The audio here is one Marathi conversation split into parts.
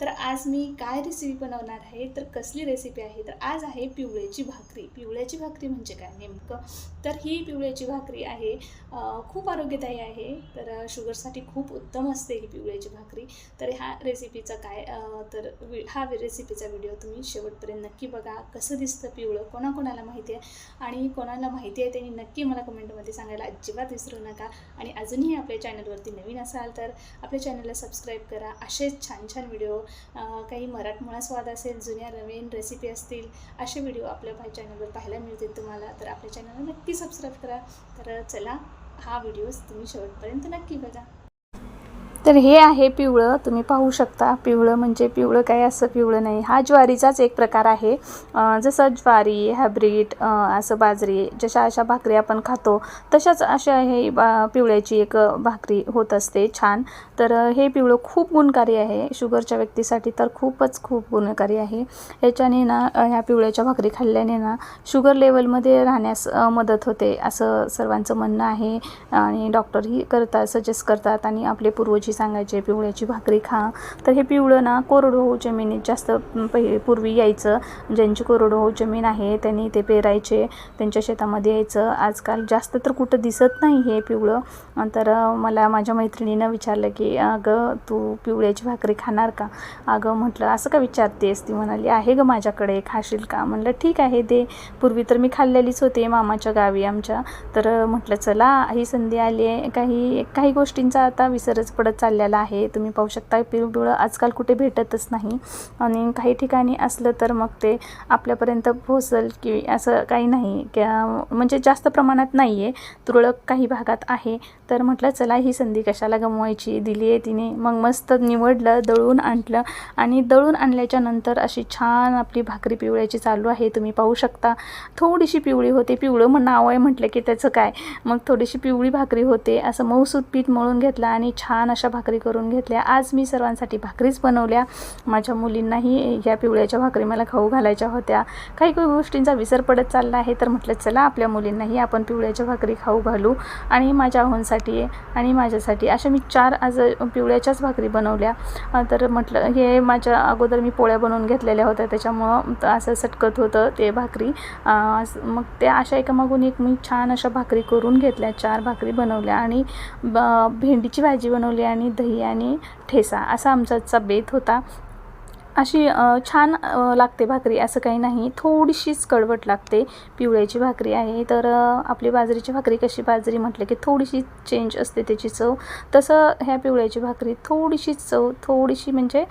तर आज मी काय रेसिपी बनवणार आहे? तर कसली रेसिपी आहे? तर आज आहे पिवळ्याची भाकरी. पिवळ्याची भाकरी म्हणजे काय नेमकं? तर ही पिवळ्याची भाकरी आहे. खूप आरोग्यदायी आहे. तर शुगरसाठी खूप उत्तम असते ही पिवळ्याची भाकरी. तर ह्या रेसिपीचा काय तर वि हा रेसिपीचा व्हिडिओ तुम्ही शेवटपर्यंत नक्की बघा. कसं दिसतं पिवळं? कोणाकोणाला माहिती आहे? आणि कोणाला माहिती आहे त्यांनी नक्की मला कमेंटमध्ये सांगायला अजिबात विसरू नका. आणि अजूनही आपल्या चॅनलवरती नवीन असाल तर आपल्या चॅनलला सबस्क्राईब करा. असेच छान छान व्हिडिओ काही मराठमोळा स्वाद असेल जुन्या नवीन रेसिपी असतील असे व्हिडिओ आपल्या भाई चॅनलवर पाहायला मिळतील तुम्हाला. तर आपल्या चॅनलला नक्की सबस्क्राईब करा. तर चला हा व्हिडिओ तुम्ही शेवटपर्यंत नक्की बघा. तर हे आहे पिवळं. तुम्ही पाहू शकता. पिवळं म्हणजे पिवळं काय असं पिवळं नाही. हा ज्वारीचाच एक प्रकार आहे. जसं ज्वारी हॅब्रिड असं बाजरी जशा अशा भाकरी आपण खातो तशाच अशा हे बा पिवळ्याची एक भाकरी होत असते. छान. तर हे पिवळं खूप गुणकारी आहे. शुगरच्या व्यक्तीसाठी तर खूपच खूप गुणकारी आहे. ह्याच्याने ना ह्या पिवळ्याच्या भाकरी खाल्ल्याने ना शुगर लेवलमध्ये राहण्यास मदत होते असं सर्वांचं म्हणणं आहे. आणि डॉक्टरही करतात सजेस्ट करतात आणि आपले पूर्वजी सांगायचे पिवळ्याची भाकरी खा. तर हे पिवळं ना कोरडवाहू जमिनीत जास्त पहि पूर्वी यायचं. ज्यांची कोरडवाहू जमीन आहे त्यांनी ते पेरायचे. त्यांच्या शेतामध्ये यायचं. आजकाल जास्त तर कुठं दिसत नाही हे पिवळं. तर मला माझ्या मैत्रिणीनं विचारलं की अगं तू पिवळ्याची भाकरी खाणार का? अगं म्हटलं असं का विचारतेस? ती म्हणाली आहे गं माझ्याकडे खाशील का? म्हणलं ठीक आहे दे. पूर्वी तर मी खाल्लेलीच होते मामाच्या गावी आमच्या. तर म्हटलं चला ही संधी आली आहे. काही काही गोष्टींचा आता विसरच पडत चाललेला आहे. तुम्ही पाहू शकता पिवळं आजकाल कुठे भेटतच नाही. आणि काही ठिकाणी असलं तर मग ते आपल्यापर्यंत पोहोचल की असं काही नाही. म्हणजे जास्त प्रमाणात नाही आहे तुरळक काही भागात आहे. तर म्हटलं चला ही संधी कशाला गमवायची? दिली आहे तिने. मग मस्त निवडलं दळून आणलं आणि दळून आणल्याच्या नंतर अशी छान आपली भाकरी पिवळ्याची चालू आहे. तुम्ही पाहू शकता. थोडीशी पिवळी होते. पिवळं मग नाव आहे म्हटलं की त्याचं काय? मग थोडीशी पिवळी भाकरी होते. असं मऊसूत पीठ मळून घेतलं आणि छान अशा भाकरी करून घेतल्या. आज मी सर्वांसाठी भाकरीच बनवल्या. माझ्या मुलींनाही ह्या पिवळ्याच्या भाकरी मला खाऊ घालायच्या होत्या. काही काही गोष्टींचा विसर पडत चालला आहे. तर म्हटलं चला आपल्या मुलींनाही आपण पिवळ्याच्या भाकरी खाऊ घालू आणि माझ्या आहोंसाठी आणि माझ्यासाठी. अशा मी चार आज पिवळ्याच्याच भाकरी बनवल्या. तर म्हटलं हे माझ्या अगोदर मी पोळ्या बनवून घेतलेल्या होत्या. त्याच्यामुळं असं सटकत होतं ते भाकरी. मग त्या अशा एकामागून एक मी छान अशा भाकरी करून घेतल्या. चार भाकरी बनवल्या आणि ब- भेंडीची भाजी बनवली आणि दही आणि ठेसा असा आमचा बेत होता. अशी छान लागते भाकरी असं काही नाही. थोडीशीच कडवट लागते. पिवळ्याची भाकरी आहे. तर आपली बाजरीची भाकरी कशी बाजरी म्हटलं की थोडीशी चेंज असते त्याची चव. तसं ह्या पिवळ्याची भाकरी थोडीशीच चव थोडीशी म्हणजे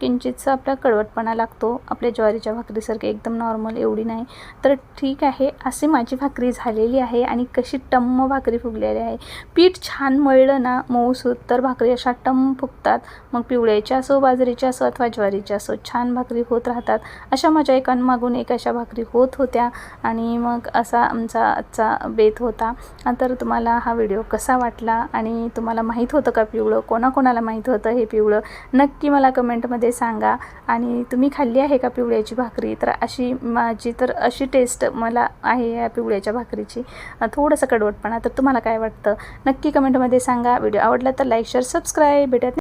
किंचितचा आपला कडवटपणा लागतो. आपल्या ज्वारीच्या भाकरीसारखी एकदम नॉर्मल एवढी नाही. तर ठीक आहे. अशी माझी भाकरी झालेली आहे आणि कशी टम्म भाकरी फुगलेली आहे. पीठ छान मळलं ना मऊसूत तर भाकरी अशा टम फुगतात. मग पिवळ्याच्या असो बाजरीच्या असो अथवा ज्वारीच्या असो छान भाकरी होत राहतात. अशा माझ्या एकांमागून एक अशा भाकरी होत होत्या आणि मग असा आमचा आजचा बेत होता. तर तुम्हाला हा व्हिडिओ कसा वाटला आणि तुम्हाला माहीत होतं का पिवळं? कोणाकोणाला माहीत होतं हे पिवळं? नक्की मला कमेंटमध्ये सांगा. आणि तुम्ही खाल्ली आहे का पिवळ्याची भाकरी? तर अशी माझी तर अशी टेस्ट मला आहे या पिवळ्याच्या भाकरीची. थोडंसं कडवटपणा. तर तुम्हाला काय वाटतं? नक्की कमेंटमध्ये सांगा. व्हिडिओ आवडला तर लाईक शेअर सबस्क्राईब भेटत